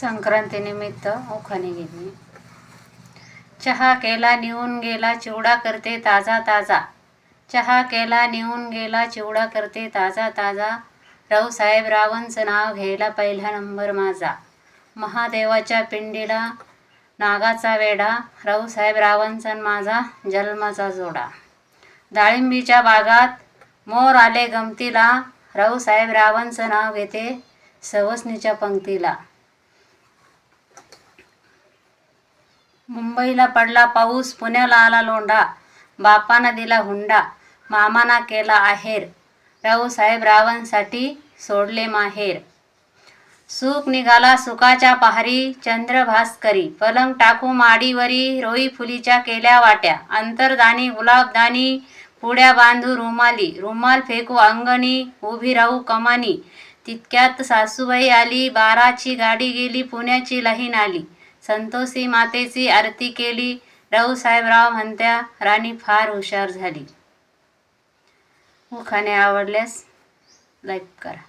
संक्रांतीनिमित्त ओखाने गेली चहा केला निऊन गेला चिवडा करते ताजा ताजा. चहा केला निऊन गेला चिवडा करते ताजा ताजा. रावसाहेब रावणचं नाव घ्यायला पहिला नंबर माझा. महादेवाच्या पिंडीला नागाचा वेडा रावसाहेब रावणचा माझा जन्माचा जोडा. डाळिंबीच्या बागात मोर आले गमतीला रावसाहेब रावणचं नाव घेते सवसनीच्या पंक्तीला. मुंबईला पडला पाऊस पुण्याला आला लोंढा बापानं दिला हुंडा मामाना केला आहेर राऊसाहेब रावणसाठी सोडले माहेर. सुख निघाला सुखाच्या पहारी चंद्र भास्करी पलंग टाकू माडीवरी रोई फुलीच्या केल्या वाट्या अंतरदानी गुलाबदानी पुड्या बांधू रुमाली रुमाल फेकू अंगणी उभी राहू कमानी तितक्यात सासूबाई आली बाराची गाडी गेली पुण्याची लहीन आली. संतोषी मातेची आरती केली. रावसाहेबराव म्हणत्या राणी फार हुशार झाली. उखाणे आवडल्यास लाईक करा.